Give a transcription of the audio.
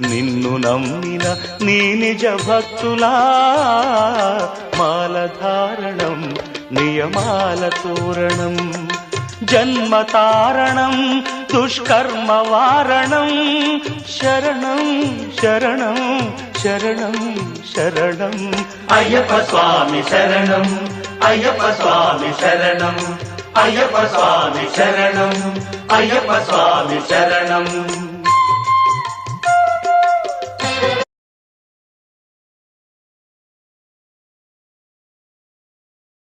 నిన్ను నమ్మిన నీ నిజ భక్తులా. మాలధారణం నియమాల తోరణం జన్మతారణం దుష్కర్మ వారణం. శరణం శరణం శరణం శరణం. అయ్యప్ప స్వామి శరణం అయ్యప్ప స్వామి శరణం అయ్యప్ప స్వామి శరణం అయ్యప్ప స్వామి శరణం.